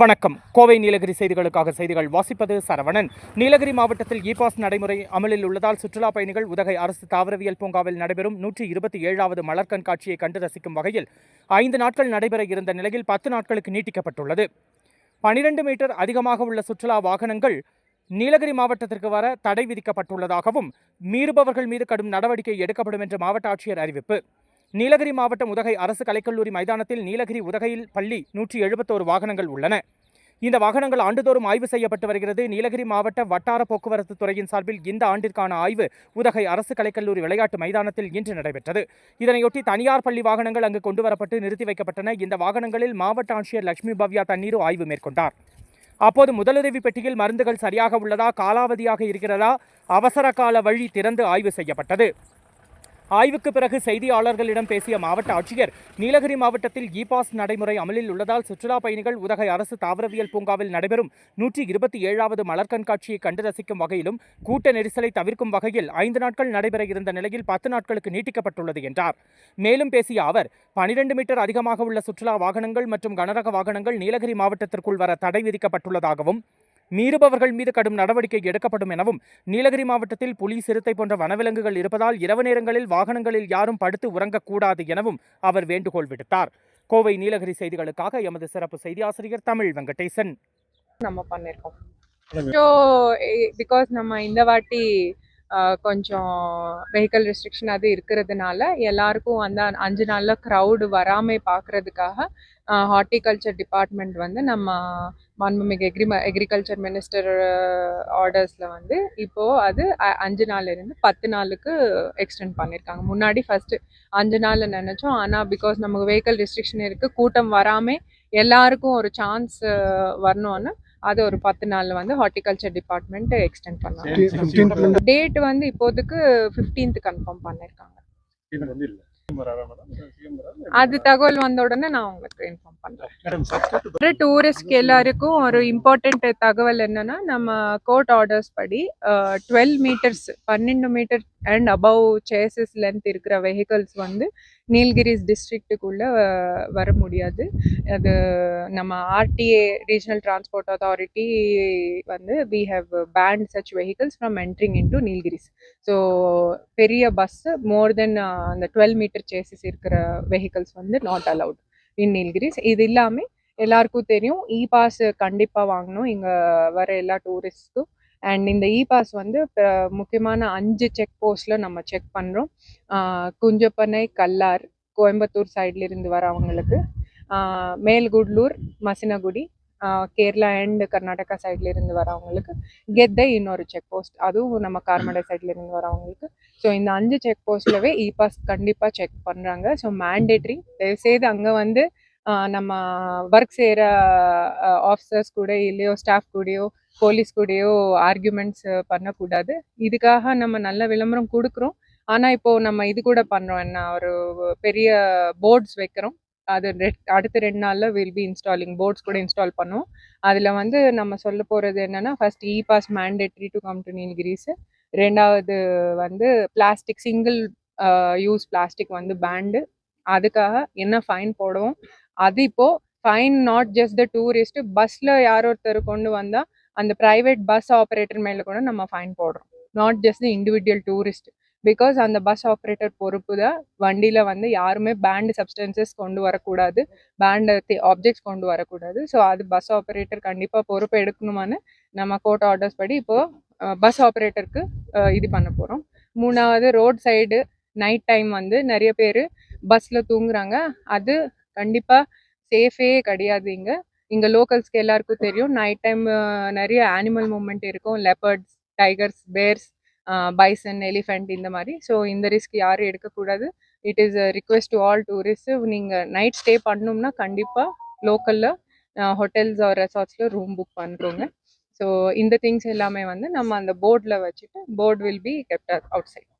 வணக்கம். கோவை நீலகிரி செய்திகளுக்காக செய்திகள் வாசிப்பது சரவணன். நீலகிரி மாவட்டத்தில் இ பாஸ் நடைமுறை அமலில் உள்ளதால் சுற்றுலா பயணிகள் உதகை அரசு தாவரவியல் பூங்காவில் நடைபெறும் நூற்றி இருபத்தி ஏழாவது மலர் கண்காட்சியை கண்டு ரசிக்கும் வகையில் ஐந்து நாட்கள் நடைபெற இருந்த நிலையில் பத்து நாட்களுக்கு நீட்டிக்கப்பட்டுள்ளது. பனிரெண்டு மீட்டர் அதிகமாக உள்ள சுற்றுலா வாகனங்கள் நீலகிரி மாவட்டத்திற்கு வர தடை விதிக்கப்பட்டுள்ளதாகவும் மீறுபவர்கள் மீது கடும் நடவடிக்கை எடுக்கப்படும் என்று மாவட்ட ஆட்சியர் அறிவிப்பு. நீலகிரி மாவட்டம் உதகை அரசு கலைக்கல்லூரி மைதானத்தில் நீலகிரி உதகையில் பள்ளி நூற்றி எழுபத்தோரு வாகனங்கள் உள்ளன. இந்த வாகனங்கள் ஆண்டுதோறும் ஆய்வு செய்யப்பட்டு வருகிறது. நீலகிரி மாவட்ட வட்டார போக்குவரத்து துறையின் சார்பில் இந்த ஆண்டிற்கான ஆய்வு உதகை அரசு கலைக்கல்லூரி விளையாட்டு மைதானத்தில் இன்று நடைபெற்றது. இதனையொட்டி தனியார் பள்ளி வாகனங்கள் அங்கு கொண்டு வரப்பட்டு நிறுத்தி வைக்கப்பட்டன. இந்த வாகனங்களில் மாவட்ட ஆட்சியர் லட்சுமி பவ்யா தண்ணீர் ஆய்வு மேற்கொண்டார். அப்போது முதலுதவி பெட்டியில் மருந்துகள் சரியாக உள்ளதா காலாவதியாக இருக்கிறதா அவசர கால வழி திறந்து ஆய்வு செய்யப்பட்டது. ஆய்வுக்கு பிறகு செய்தியாளர்களிடம் பேசிய மாவட்ட ஆட்சியர் நீலகிரி மாவட்டத்தில் இ பாஸ் நடைமுறை அமலில் உள்ளதால் சுற்றுலா பயணிகள் உதகை அரசு தாவரவியல் பூங்காவில் நடைபெறும் நூற்றி இருபத்தி ஏழாவது மலர் கண்காட்சியை கண்டு ரசிக்கும் வகையிலும் கூட்ட நெரிசலை தவிர்க்கும் வகையில் ஐந்து நாட்கள் நடைபெற இருந்த நிலையில் பத்து நாட்களுக்கு நீட்டிக்கப்பட்டுள்ளது என்றார். மேலும் பேசிய அவர் பனிரெண்டு மீட்டர் அதிகமாக உள்ள சுற்றுலா வாகனங்கள் மற்றும் கனரக வாகனங்கள் நீலகிரி மாவட்டத்திற்குள் வர தடை விதிக்கப்பட்டுள்ளதாகவும் மீறுபவர்கள் மீது கடும் நடவடிக்கை எடுக்கப்படும் எனவும் நீலகிரி மாவட்டத்தில் புலி சிறுத்தை போன்ற வனவிலங்குகள் இருப்பதால் இரவு நேரங்களில் வாகனங்களில் யாரும் படுத்து உறங்கக்கூடாது எனவும் அவர் வேண்டுகோள் விடுத்தார். கோவை நீலகிரி செய்திகளுக்காக எமது சிறப்பு செய்தி ஆசிரியர் தமிழ் வெங்கடேசன். நம்ம பண்ணியிருக்கோம் ஸோ பிகாஸ் நம்ம இந்த வாட்டி கொஞ்சம் வெஹிக்கல் ரெஸ்ட்ரிக்ஷன் அது இருக்கிறதுனால எல்லாருக்கும் அந்த அஞ்சு நாளில் க்ரௌடு வராமல் பார்க்கறதுக்காக ஹார்ட்டிகல்ச்சர் டிபார்ட்மெண்ட் வந்து நம்ம மாண்புமிகு எக்ரி அக்ரிகல்ச்சர் மினிஸ்டர் ஆர்டர்ஸில் வந்து இப்போது அது அஞ்சு நாள்லேருந்து பத்து நாளுக்கு எக்ஸ்டெண்ட் பண்ணியிருக்காங்க முன்னாடி ஃபஸ்ட்டு அஞ்சு நாளில் நினச்சோம். ஆனால் பிகாஸ் நமக்கு வெஹிக்கல் ரெஸ்ட்ரிக்ஷன் இருக்குது கூட்டம் வராமல் எல்லாருக்கும் ஒரு சான்ஸ் வரணும்னு அது ஒரு பத்து நாள்ல வந்து ஹார்ட்டிகல்ச்சர் டிபார்ட்மெண்ட் எக்ஸ்டெண்ட் பண்ணாங்க டேட் வந்து இப்போதைக்கு 15th கன்ஃபார்ம் பண்ணிருக்காங்க. அது தகவல் வந்த உடனே நான் உங்களுக்கு இன்ஃபார்ம் பண்றேன். டூரிஸ்ட்க்கு எல்லாருக்கும் ஒரு இம்பார்ட்டன்ட் தகவல் என்னன்னா நம்ம கோர்ட் ஆர்டர்ஸ் படி டுவெல் மீட்டர்ஸ் பன்னெண்டு metre and above chassis length இருக்கிற வெஹிக்கல்ஸ் வந்து நீல்கிரிஸ் டிஸ்ட்ரிக்ட்டுக்குள்ளே வர முடியாது. அது நம்ம ஆர்டிஏ ரீஜனல் டிரான்ஸ்போர்ட் அத்தாரிட்டி வந்து we have banned such vehicles from entering into Nilgiris so பெரிய பஸ்ஸு மோர் தென் அந்த டுவெல் மீட்டர் சேசஸ் இருக்கிற வெஹிக்கல்ஸ் வந்து நாட் அலவுட் இன் நீல்கிரிஸ் இது இல்லாமல் எல்லாருக்கும் தெரியும் இ பாஸ் கண்டிப்பாக வாங்கணும். இங்கே வர எல்லா டூரிஸ்ட்டும் அண்ட் இந்த இ பாஸ் வந்து முக்கியமான அஞ்சு செக் போஸ்ட்டில் நம்ம செக் பண்ணுறோம் குஞ்சப்பனை கல்லார் கோயம்புத்தூர் சைட்ல இருந்து வரவங்களுக்கு மேல்குட்லூர் மசினகுடி கேரளா அண்ட் கர்நாடகா சைட்ல இருந்து வரவங்களுக்கு கெத்தை இன்னொரு செக் போஸ்ட் அதுவும் நம்ம கார்மடை சைட்ல இருந்து வரவங்களுக்கு ஸோ இந்த அஞ்சு செக் போஸ்ட்லவே இ பாஸ் கண்டிப்பாக செக் பண்ணுறாங்க ஸோ மேண்டேட்ரி தயவுசெய்து அங்கே வந்து ஆஹ் நம்ம ஒர்க் செய்கிற ஆஃபீஸர்ஸ் கூட இல்லையோ ஸ்டாஃப் கூடயோ போலீஸ் கூடயோ ஆர்கியூமெண்ட்ஸ் பண்ணக்கூடாது. இதுக்காக நம்ம நல்ல விளம்பரம் கொடுக்குறோம். ஆனால் இப்போ நம்ம இது கூட பண்ணுறோம் என்ன ஒரு பெரிய போர்ட்ஸ் வைக்கிறோம். அது அடுத்த ரெண்டு நாளில் வில் பி இன்ஸ்டாலிங் போர்ட்ஸ் கூட இன்ஸ்டால் பண்ணுவோம். அதில் வந்து நம்ம சொல்ல போகிறது என்னன்னா first E pass mandatory to come to Nilgiris ரெண்டாவது வந்து பிளாஸ்டிக் சிங்கிள் யூஸ் பிளாஸ்டிக் வந்து பேண்டு அதுக்காக என்ன ஃபைன் போடுவோம்? அது இப்போ fine not just the tourist பஸ்ஸில் யார் ஒருத்தர் கொண்டு வந்தால் அந்த ப்ரைவேட் பஸ் ஆப்ரேட்டர் மேலே கூட நம்ம ஃபைன் போடுறோம். Not just the individual tourist because அந்த பஸ் ஆப்ரேட்டர் பொறுப்பு தான். வண்டியில் வந்து யாருமே பேண்ட் சப்ஸ்டன்சஸ் கொண்டு வரக்கூடாது. பேண்ட் ஆப்ஜெக்ட்ஸ் கொண்டு வரக்கூடாது. ஸோ அது பஸ் ஆப்ரேட்டர் கண்டிப்பாக பொறுப்பு எடுக்கணுமான்னு நம்ம கோர்ட் ஆர்டர்ஸ் படி இப்போ பஸ் ஆப்ரேட்டருக்கு இது பண்ண போகிறோம் மூணாவது ரோட் சைடு நைட் டைம் வந்து நிறைய பேர் பஸ்ஸில் தூங்குறாங்க. அது கண்டிப்பாக சேஃபே கிடையாது இங்கே. இங்கே லோக்கல்ஸ்க்கு எல்லாருக்கும் தெரியும். நைட் டைம் நிறைய அனிமல் மூமெண்ட் இருக்கும். Leopards tigers bears bison elephant இந்த மாதிரி. ஸோ இந்த ரிஸ்க் யாரும் எடுக்கக்கூடாது. It is request to all tourist நீங்கள் நைட் ஸ்டே பண்ணோம்னா கண்டிப்பாக லோக்கலில் ஹோட்டல்ஸ் ஆர் ரெசார்ட்ஸில் ரூம் புக் பண்ணுறோங்க ஸோ இந்த திங்ஸ் எல்லாமே வந்து நம்ம அந்த போர்டில் வச்சுட்டு board will be kept outside